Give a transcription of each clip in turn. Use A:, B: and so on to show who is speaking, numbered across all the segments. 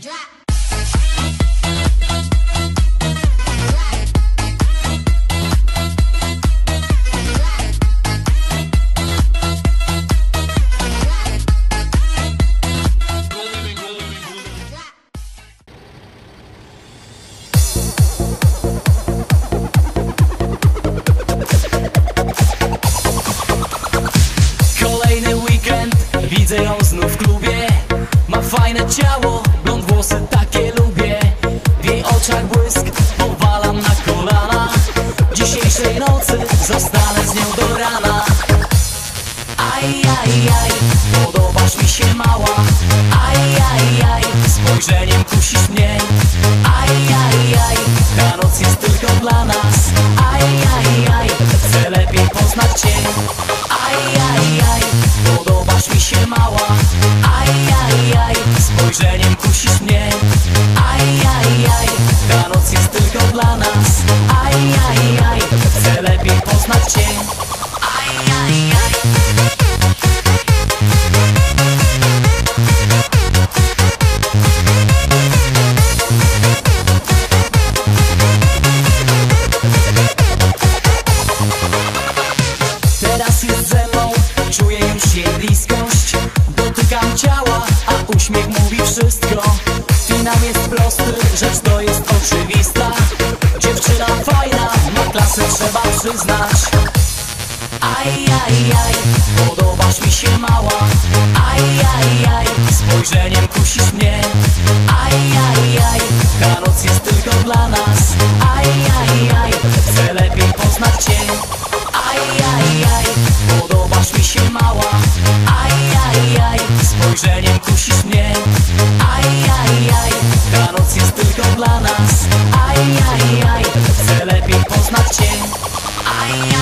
A: 转。przyznać Aj, aj, aj, podobasz mi się mała. Aj, aj, aj, spojrzeniem kusisz mnie. I am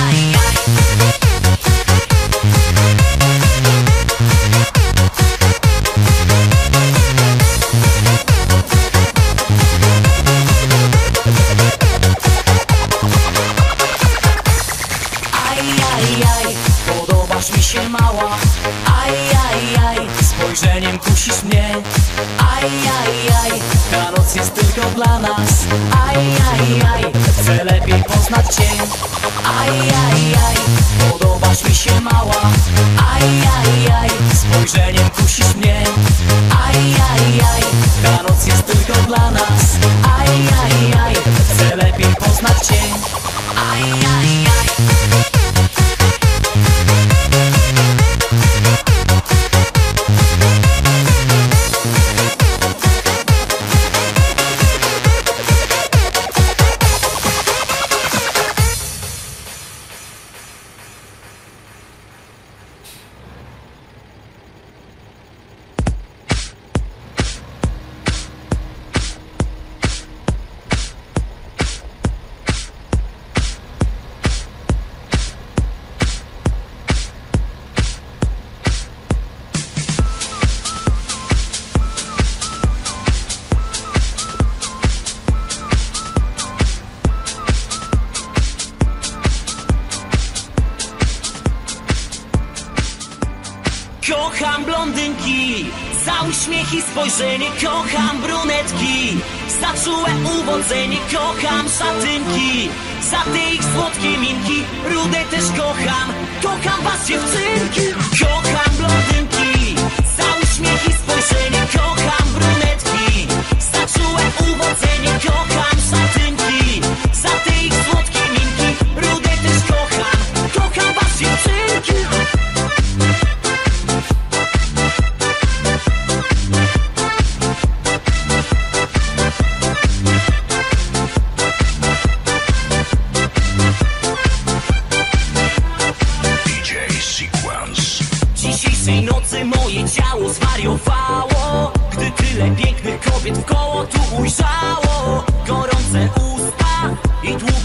A: spojrzeniem kusisz mnie. Aj, aj, aj, ta noc jest tylko dla nas. Aj, aj, aj, chcę lepiej poznać Cię Aj, aj, aj, podobasz mi się mała. Aj, aj, aj, spojrzeniem kusisz mnie. Aj, aj, aj, ta noc jest tylko dla nas. Aj, aj, aj, chcę lepiej poznać Cię Aj, aj, aj.
B: kocham blondynki Za uśmiech i spojrzenie kocham brunetki. Za czułe uwodzenie kocham szatynki. Za te ich słodkie minki Rudę też kocham. Kocham was dziewczyny.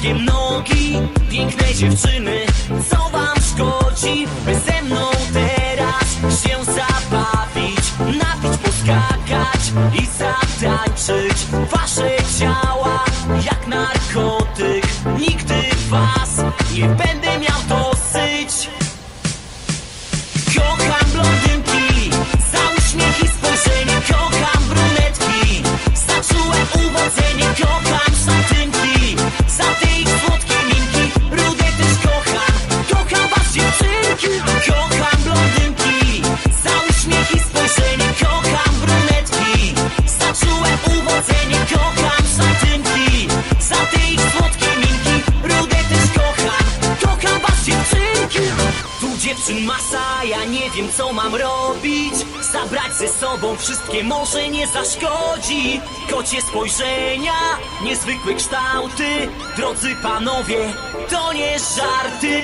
B: Macie mnogi, piękne dziewczyny Co wam szkodzi, by
A: co mam robić. Zabrać ze sobą wszystkie może nie zaszkodzi. Kocie spojrzenia, niezwykłe kształty. Drodzy panowie, to nie żarty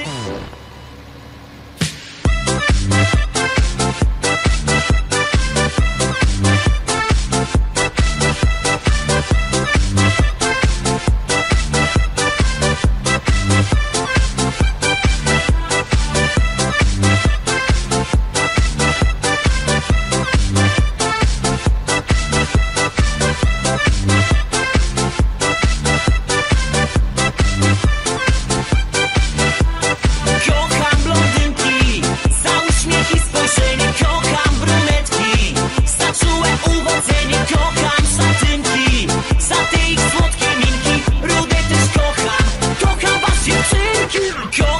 A: Kocham was dziewczynki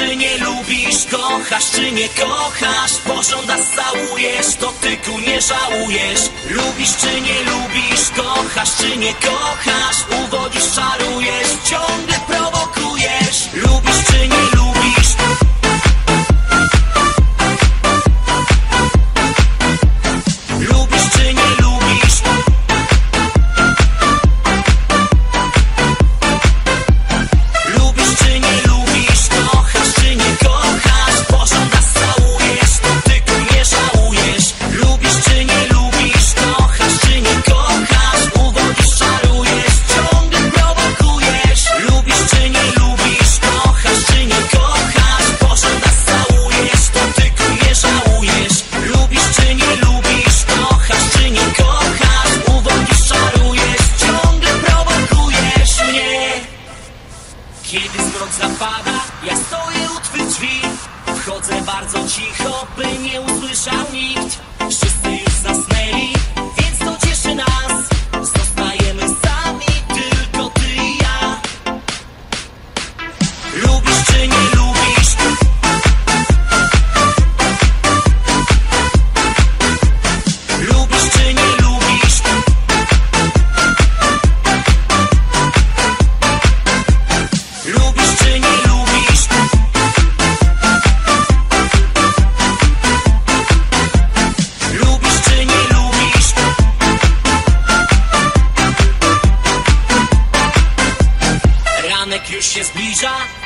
A: czy nie lubisz, kochasz czy nie kochasz? Pożądasz, całujesz, to tyku nie żałujesz. Lubisz czy nie lubisz, kochasz czy nie kochasz? Uwodzisz, czarujesz, ciągle zapada, ja stoję u twych drzwi. Wchodzę bardzo cicho, by nie usłyszał nikt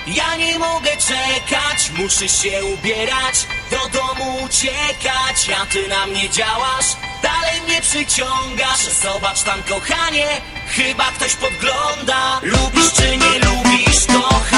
A: ja nie mogę czekać Muszę się ubierać, do domu uciekać. A ty na mnie działasz, dalej mnie przyciągasz. Zobacz tam kochanie, chyba ktoś podgląda. Lubisz czy nie lubisz, kochasz